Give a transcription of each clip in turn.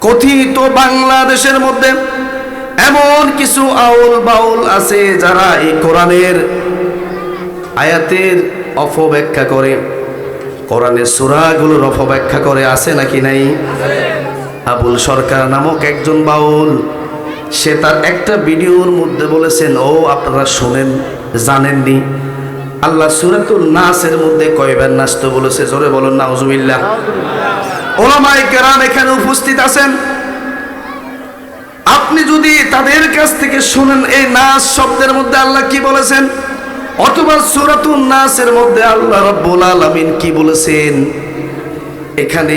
কথিত বাংলাদেশের মধ্যে এমন কিছু আউল বাউল আছে যারা এই কোরআনের আয়াতের অপব্যাখ্যা করে, কোরআনের সুরাগুলোর অপব্যাখ্যা করে, আছে নাকি নাই? আবুল সরকার নামক একজন বাউল, সে তার একটা ভিডিওর মধ্যে বলেছেন, ও, আপনারা শোনেন, জানেননি? আল্লাহ সুরাতুল নাসের মধ্যে কয়বার নাচতে বলেছে? জোরে বলুন, নাউজুবিল্লাহ। ওলামাই কেরাম এখানে উপস্থিত আছেন। আপনি যদি তাদের কাছ থেকে শুনেন, এই নাচ শব্দের মধ্যে আল্লাহ কি বলেছেন? অথবা সুরাতুন নাসের মধ্যে আল্লাহ রব্বুল আলামিন কি বলেছেন? এখানে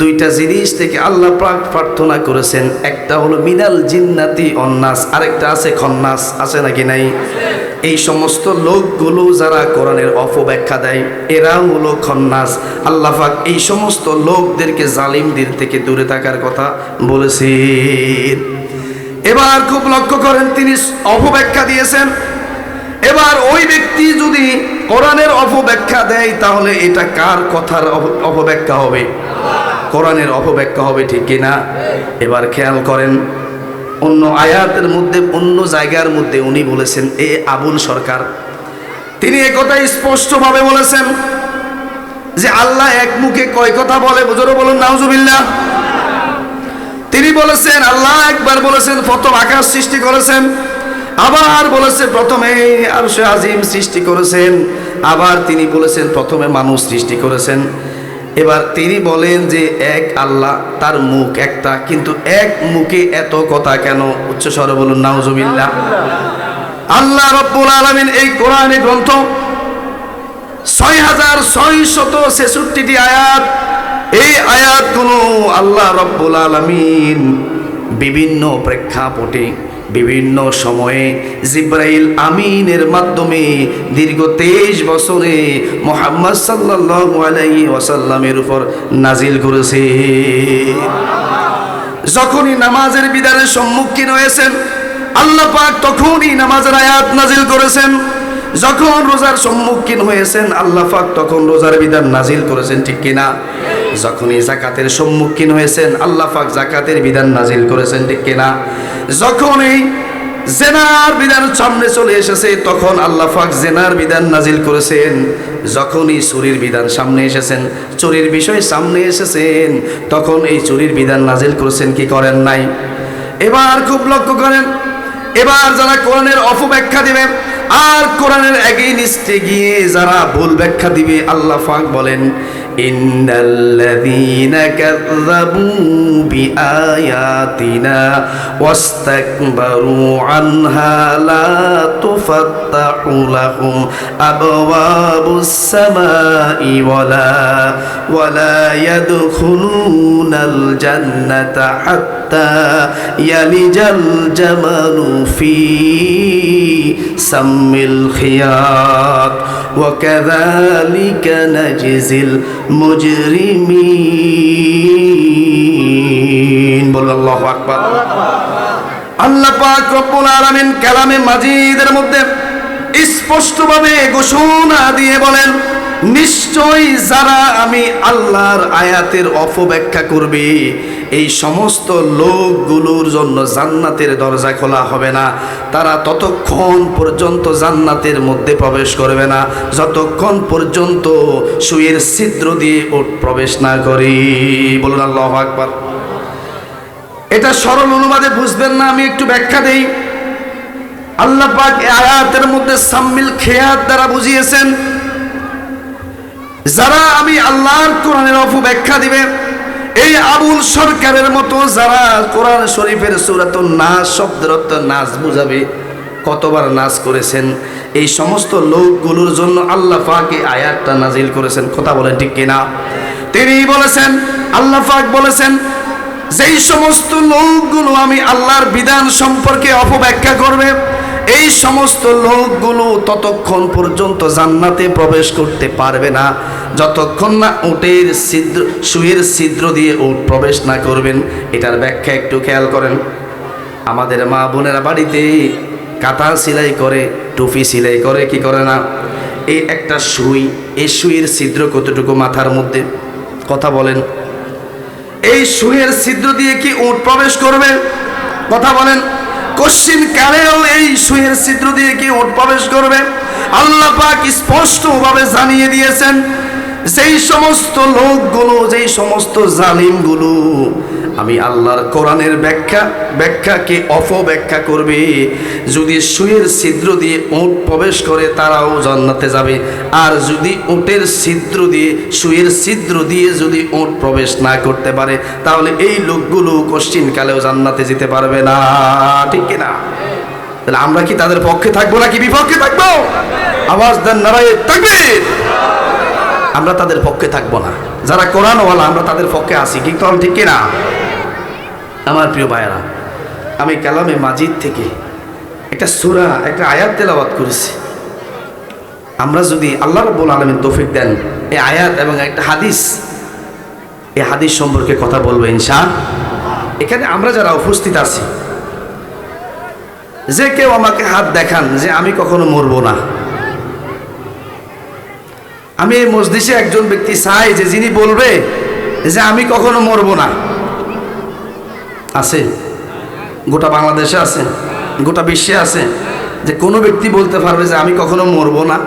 দুইটা জিনিস থেকে আল্লাহ পাক প্রার্থনা করেছেন। একটা হলো মিনাল জিন্নাতি অন্নাস আরেকটা আছে খন্নাস, আছে নাকি নাই? এই সমস্ত লোকগুলো যারা কোরআনের অপব্যাখ্যা দেয় এরা হলো খন্নাস আল্লাহ পাক এই সমস্ত লোকদেরকে জালিমদের থেকে দূরে থাকার কথা বলেছেন এবার খুব লক্ষ্য করেন, তিনি অপব্যাখ্যা দিয়েছেন। এবার ওই ব্যক্তি যদি কোরআনের অপব্যাখ্যা দেয়, তাহলে এটা কার কথার অপ- অপব্যাখ্যা হবে? কোরআনের অপব্যাখ্যা হবে ঠিক কিনা? এবার খেয়াল করেন অন্য আয়াতের মধ্যে, অন্য জায়গার মধ্যে উনি বলেছেন, এ আবুল সরকার। তিনি একথা স্পষ্টভাবে বলেছেন যে আল্লাহ এক মুখে কয় কথা বলে বুঝলো বলুন, নাউজুবিল্লাহ। তিনি বলেছেন, আল্লাহ একবার বলেছেন প্রথম আকাশ সৃষ্টি করেছেন। আবার বলেছে, প্রথমে আর সে আজিম সৃষ্টি করেছেন। আবার তিনি বলেছেন, প্রথমে মানুষ সৃষ্টি করেছেন। এবার তিনি বলেন যে এক আল্লাহ তার মুখ একটা, কিন্তু এক মুখে এত কথা কেন? উচ্চ স্বরে বলুন, নাউজুবিল্লাহ। আল্লাহ রব্বুল আলমিন এই কোরআনে গ্রন্থ ছয় হাজার ছয় শত ছেষট্টিটি আয়াত, এই আয়াত আয়াতগুলো আল্লাহ রব্বুল আলমিন বিভিন্ন প্রেক্ষাপটে বিভিন্ন সময়ে জিব্রাইল আমিনের মাধ্যমে দীর্ঘ তেইশ বছরে মোহাম্মদ সাল্লাল্লাহু আলাইহি ওয়াসাল্লামের উপর নাজিল করেছে। যখনই নামাজের বিধানের সম্মুখীন হয়েছেন, আল্লাহ পাক তখনই নামাজের আয়াত নাজিল করেছেন। যখন রোজার সম্মুখীন হয়েছেন, আল্লাহ পাক তখন রোজার বিধান নাজিল করেছেন, ঠিক কিনা? যখনই জাকাতের সম্মুখীন হয়েছেন, আল্লাহ পাক জাকাতের বিধান নাজিল করেছেন, ঠিক কিনা? যখনই জেনার বিধান সামনে চলে এসেছে, তখন আল্লাহ পাক জেনার বিধান নাজিল করেছেন। যখনই চুরির বিধান সামনে এসেছেন, চুরির বিষয় সামনে এসেছেন, তখন এই চুরির বিধান নাজিল করেছেন, কি করেন নাই? এবার খুব লক্ষ্য করেন, এবার যারা কোরআনের অপব্যাখ্যা দিবেন আর কোরআনের এগেইনিস্টে গিয়ে যারা ভুল ব্যাখ্যা দিবে, আল্লাহ পাক বলেন إن الذين كذبوا بآياتنا واستكبروا عنها لا تفتح لهم أبواب السماء ولا ولا يدخلون الجنة حتى يلج الجمل في سم الخياط. وكذلك نجزي المجرمين বল আল্লাহু আকবার আল্লাহ পাক রব্বুল আলামিন কালামে মাজিদের মধ্যে স্পষ্টভাবে ঘোষণা দিয়ে বলেন নিশ্চয়ই যারা আমি আল্লাহর আয়াতের অপব্যাখ্যা করবে, এই সমস্ত লোকগুলোর জন্য জান্নাতের দরজা খোলা হবে না। তারা ততক্ষণ পর্যন্ত জান্নাতের মধ্যে প্রবেশ করবে না। যতক্ষণ পর্যন্ত সুয়ের ছিদ্র দিয়ে ওট প্রবেশ না করি। বলুন আল্লাহ আকবার। এটা সরল অনুবাদে বুঝবেন না, আমি একটু ব্যাখ্যা দেই। আল্লাহ পাক আয়াতের মধ্যে সাম্মিল খেয়াত দ্বারা বুঝিয়েছেন যারা আমি আল্লাহর কোরআনের অপব্যাখ্যা দিবে, এই আবুল সরকারের মতো যারা কোরআন শরীফের সুরাতুন নাচ শব্দের নাচ বুঝাবে, কতবার নাচ করেছেন, এই সমস্ত লোকগুলোর জন্য আল্লাহ এই আয়াতটা নাজিল করেছেন, কথা বলেন ঠিক কিনা? তিনি বলেছেন, আল্লাহ পাক বলেছেন, যেই সমস্ত লোকগুলো আমি আল্লাহর বিধান সম্পর্কে অপব্যাখ্যা করবে এই সমস্ত লোকগুলো ততক্ষণ পর্যন্ত জান্নাতে প্রবেশ করতে পারবে না। যতক্ষণ না উটের ছিদ্র, সুয়ের ছিদ্র দিয়ে উট প্রবেশ না করবেন, এটার ব্যাখ্যা একটু খেয়াল করেন। আমাদের মা বোনেরা বাড়িতে কাঁথা সেলাই করে, টুপি সেলাই করে, কি করে না? এই একটা সুই, এই সুইয়ের ছিদ্র কতটুকু মাথার মধ্যে? কথা বলেন। এই সুহের ছিদ্র দিয়ে কি উট প্রবেশ করবে? কথা বলেন। কশ্চিন কালেও এই সুহের ছিদ্র দিয়ে কি উট প্রবেশ করবে। আল্লাহ পাক স্পষ্টভাবে জানিয়ে দিয়েছেন সেই সমস্ত লোকগুলো, যেই সমস্ত জালিমগুলো, আমি আল্লাহর কোরআনের ব্যাখ্যা, ব্যাখ্যাকে অপব্যাখ্যা করবে। যদি সুয়ের ছিদ্র দিয়ে উট প্রবেশ করে, তারাও জান্নাতে যাবে। আর যদি উটের ছিদ্র দিয়ে, সুয়ের ছিদ্র দিয়ে যদি উট প্রবেশ না করতে পারে, তাহলে এই লোকগুলো কশ্চিন কালেও জান্নাতে যেতে পারবে না। ঠিক কিনা? তাহলে আমরা কি তাদের পক্ষে থাকব নাকি বিপক্ষে থাকব? আওয়াজ দেন নারায় তাকবীর। আমরা তাদের পক্ষে থাকব না। যারা কোরআনওয়ালা, আমরা তাদের পক্ষে আসি কি তখন ঠিক কিনা? আমার প্রিয় ভাইয়েরা, আমি কালামে মাজিদ থেকে একটা সুরা, একটা আয়াত তেলাবাদ করেছি। আমরা যদি আল্লাহ রব্বুল আলমের তৌফিক দেন, এই আয়াত এবং একটা হাদিস, এই হাদিস সম্পর্কে কথা বলব ইনশা। এখানে আমরা যারা উপস্থিত আছি, যে কেউ আমাকে হাত দেখান যে আমি কখনো মরবো না। আমি এই মসজিষে একজন ব্যক্তি চাই যে যিনি বলবে যে আমি কখনো মরবো না। আছে? গোটা বাংলাদেশে আছে, গোটা বিশ্বে আছে। যে কোনো ব্যক্তি বলতে পারবে যে আমি কখনো মরবো না।